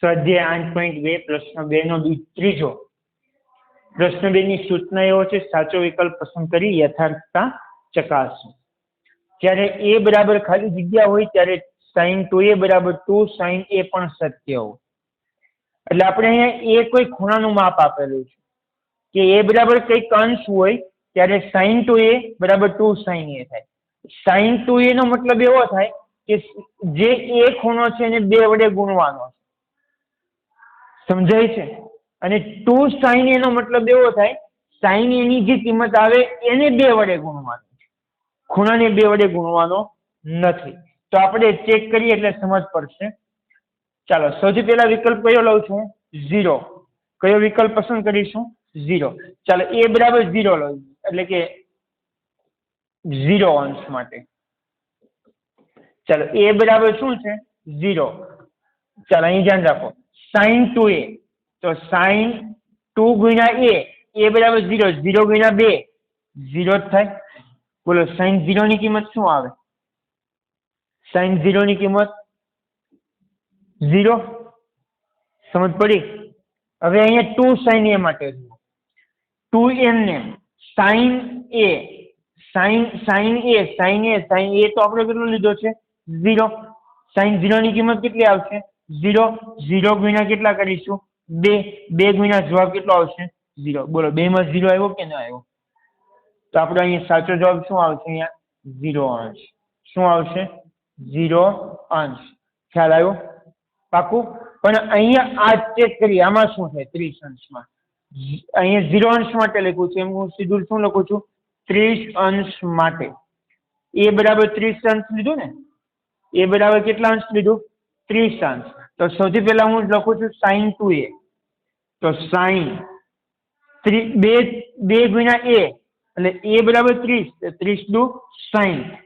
સ્વાધ્યાય આઠ પોઈન્ટ બે, પ્રશ્ન બે નો ત્રીજો. પ્રશ્ન બે ની સૂચના એવો છે, સાચો વિકલ્પ પસંદ કરી યથાર્થતા ચકાસો. જ્યારે એ બરાબર ખાલી જગ્યા હોય, ત્યારે સાઈન ટુ એ બરાબર ટુ, સાઈન એ પણ સત્ય હોય. એટલે આપણે અહીંયા એ કોઈ ખૂણાનું માપ આપેલું છે. કે એ બરાબર કંઈક અંશ હોય, ત્યારે સાઈન ટુ એ બરાબર ટુ, સાઈન એ થાય. સાઈન ટુ એ નો મતલબ એવો થાય કે જે એ ખૂણો છે એને બે વડે ગુણવાનો છે. સમજાય છે? અને ટુ સાઈન એનો મતલબ એવો થાય સાઈન એની જે કિંમત આવે એને બે વડે ગુણવાનો છે. ખૂણાને બે વડે ગુણવાનો નથી. તો આપણે ચેક કરીએ એટલે સમજ પડશે. ચાલો, સૌથી પહેલા વિકલ્પ કયો લઉં છું? ઝીરો કયો વિકલ્પ પસંદ કરીશું? ઝીરો ચાલો એ બરાબર ઝીરો લઉં એટલે કે ઝીરો અંશ માટે. ચાલો એ બરાબર શું છે? ઝીરો ચાલો, અહીં ધ્યાન રાખો. સાઈન ટુ એ તો સાઈન ટુ ગુણ્યા એ એ બરાબર ઝીરો ઝીરો ગુણ્યા બે ઝીરો જ થાય? બોલો સાઈન ઝીરોની કિંમત શું આવે? સાઈન ઝીરોની કિંમત ઝીરો સમજ પડી? હવે અહીંયા ટુ સાઈન એ માટે જુઓ. ટુ એમને sine A sine sine A sine A sine A તો આપણે કેટલો લીધો છે? ઝીરો સાઈન ઝીરોની કિંમત કેટલી આવશે? ઝીરો ઝીરો ગુણ્યા કેટલા કરીશું? બે બે ગુણ્યા જવાબ કેટલો આવશે? ઝીરો. બોલો બે માં ઝીરો આવ્યો કે ન આવ્યો? તો આપણે અહીંયા સાચો જવાબ શું આવશે અહીંયા? ઝીરો અંશ. શું આવશે? ઝીરો અંશ. ખ્યાલ આવ્યો? પાકું? પણ અહીંયા આ ચેક કરીએ, આમાં શું છે ત્રીસ અંશમાં? અહીંયા ઝીરો અંશ માટે લખું છું. એમ હું સીધું શું લખું છું? ત્રીસ અંશ માટે. એ બરાબર ત્રીસ અંશ લીધું ને? એ બરાબર કેટલા અંશ લીધું? ત્રીસ અંશ. તો સૌથી પહેલા હું લખું છું સાઈન ટુ એ તો સાઈન બે બે ગુણ્યા એ એટલે એ બરાબર ત્રીસ ત્રીસ દુ સાઈઠ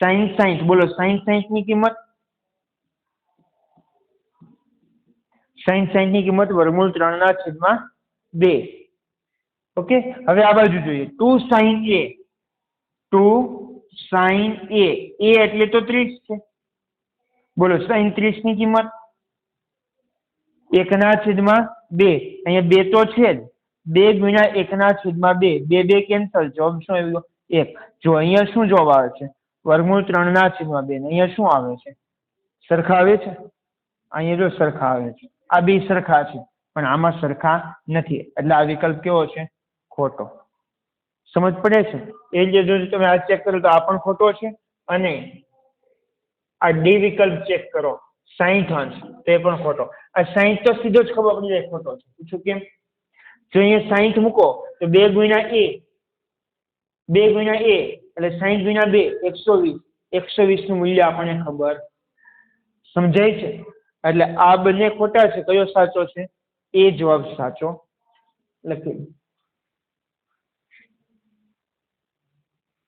સાઈન સાઈઠ બોલો સાઈન સાઈઠની કિંમત સાઈન સાઈઠની કિંમત વર્ગમૂળ ત્રણ ના છેદમાં બે ઓકે હવે આ બાજુ જોઈએ। Two sine A two sine A A એટલે તો ત્રીસ છે। બોલો સાઈન ત્રીસની કિંમત એકના છેદમાં બે. અહીંયા બે તો છે જ. બે ગુણ્યા એકના છેદમાં બે. બે બે કેન્સલ. જવાબ શું આવ્યો? એક. જો અહીંયા શું જવાબ આવે છે? વર્ગમૂળ ત્રણના છેદમાં બે અહીંયા શું આવે છે? સરખા આવે છે? અહીંયા જો સરખા આવે છે. આ બે સરખા છે. પણ આમાં સરખા નથી. એટલે આ વિકલ્પ કેવો છે? ખોટો. સમજ પડે છે? એ જે જો તમે આ ચેક કરો તો આ પણ ખોટો છે. અને આ ડી વિકલ્પ ચેક કરો. સાઈઠ અંશ. તે પણ ખોટો. આ સાહીઠ તો સીધો જ ખબર પડી જાય ખોટો છે. પૂછું કેમ? જો અહીંયા સાહીઠ મૂકો, તો બે ગુણ્યા એ, બે ગુણ્યા એ, એટલે સાહીઠ ગુણ્યા બે, એકસો વીસ. એકસો વીસનું મૂલ્ય આપણને ખબર સમજાય છે. એટલે આ બંને ખોટા છે. કયો સાચો છે? એ જવાબ સાચો લખી